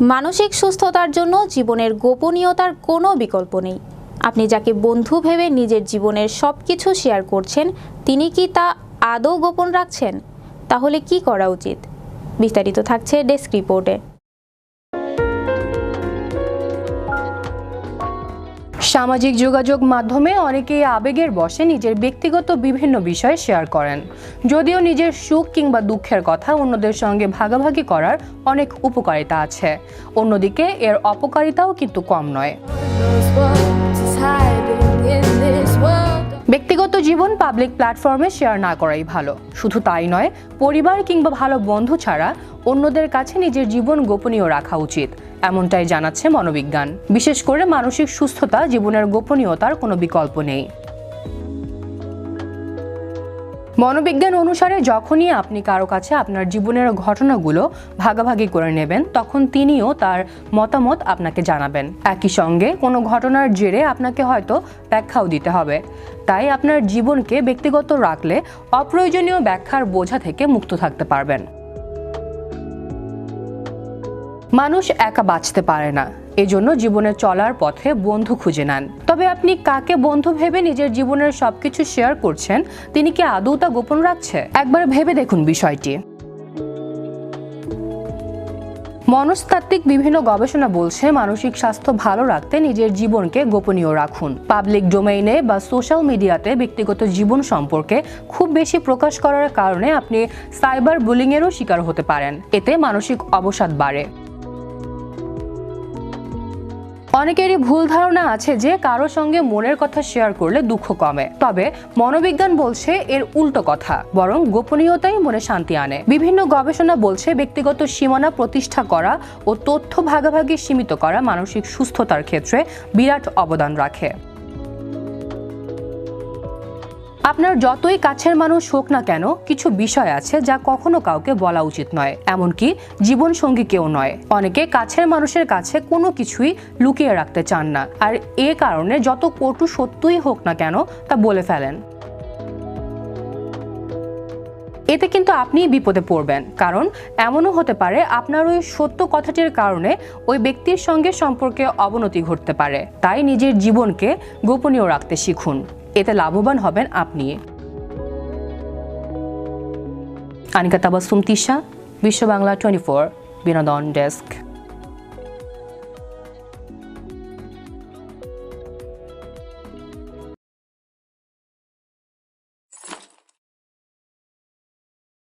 মানসিক সুস্থতার জন্য জীবনের গোপনীয়তার কোনো বিকল্প নেই। আপনি যাকে বন্ধু ভেবে নিজের জীবনের সব কিছু শেয়ার করছেন, তিনি কি তা আদৌ গোপন রাখছেন? তাহলে কি করা উচিত? বিস্তারিত থাকছে ডেস্ক রিপোর্টে। সামাজিক যোগাযোগ মাধ্যমে অনেকেই আবেগের বসে নিজের ব্যক্তিগত বিভিন্ন বিষয় শেয়ার করেন। যদিও নিজের সুখ কিংবা দুঃখের কথা অন্যদের সঙ্গে ভাগাভাগি করার অনেক উপকারিতা আছে। অন্যদিকে এর অপকারিতাও কিন্তু কম নয়. ব্যক্তিগত জীবন পাবলিক প্ল্যাটফর্মে শেয়ার না করাই ভালো। শুধু তাই নয়, পরিবার কিংবা ভালো বন্ধু ছাড়া অন্যদের কাছে নিজের জীবন গোপনীয় রাখা উচিত, এমনটাই জানাচ্ছে মনোবিজ্ঞান। বিশেষ করে মানসিক সুস্থতা, জীবনের গোপনীয়তার কোনো বিকল্প নেই। মনোবিজ্ঞান অনুসারে যখনই আপনি কারও কাছে আপনার জীবনের ঘটনাগুলো ভাগাভাগি করে নেবেন, তখন তিনিও তার মতামত আপনাকে জানাবেন। একই সঙ্গে কোনো ঘটনার জেরে আপনাকে হয়তো ব্যাখ্যাও দিতে হবে। তাই আপনার জীবনকে ব্যক্তিগত রাখলে অপ্রয়োজনীয় ব্যাখ্যার বোঝা থেকে মুক্ত থাকতে পারবেন। মানুষ একা বাঁচতে পারে না। এজন্য জীবনে চলার পথে বন্ধু খুঁজে নেন। তবে আপনি কাকে বন্ধু ভেবে নিজের জীবনের সবকিছু শেয়ার করছেন, তিনি কি আদৌ তা গোপন রাখছে? একবার ভেবে দেখুন বিষয়টি। মনস্তাত্ত্বিক বিভিন্ন গবেষণা বলছে, মানসিক স্বাস্থ্য ভালো রাখতে নিজের জীবনকে গোপনীয় রাখুন। পাবলিক ডোমেইনে বা সোশ্যাল মিডিয়াতে ব্যক্তিগত জীবন সম্পর্কে খুব বেশি প্রকাশ করার কারণে আপনি সাইবার বুলিংয়েরও শিকার হতে পারেন। এতে মানসিক অবসাদ বাড়ে। অনেকেরই ভুল ধারণা আছে যে কারও সঙ্গে মনের কথা শেয়ার করলে দুঃখ কমে। তবে মনোবিজ্ঞান বলছে এর উল্টো কথা, বরং গোপনীয়তাই মনে শান্তি আনে। বিভিন্ন গবেষণা বলছে ব্যক্তিগত সীমানা প্রতিষ্ঠা করা ও তথ্য ভাগাভাগি সীমিত করা মানসিক সুস্থতার ক্ষেত্রে বিরাট অবদান রাখে। আপনার যতই কাছের মানুষ হোক না কেন, কিছু বিষয় আছে যা কখনো কাউকে বলা উচিত নয়। এমনকি জীবন সঙ্গী কেউ নয়। অনেকে কাছের মানুষের কাছে কোনো কিছুই লুকিয়ে রাখতে চান না। আর এ কারণে যত কটু সত্যই হোক না কেন, তা বলে ফেলেন। এতে কিন্তু আপনিই বিপদে পড়বেন। কারণ এমনও হতে পারে আপনার ওই সত্য কথাটির কারণে ওই ব্যক্তির সঙ্গে সম্পর্কে অবনতি ঘটতে পারে। তাই নিজের জীবনকে গোপনীয় রাখতে শিখুন। এতে লাভবান হবেন আপনি। আনিকা তাবাসুম তিশা বিশ্ব বাংলা টোয়েন্টি ফোর বিনোদন ডেস্ক।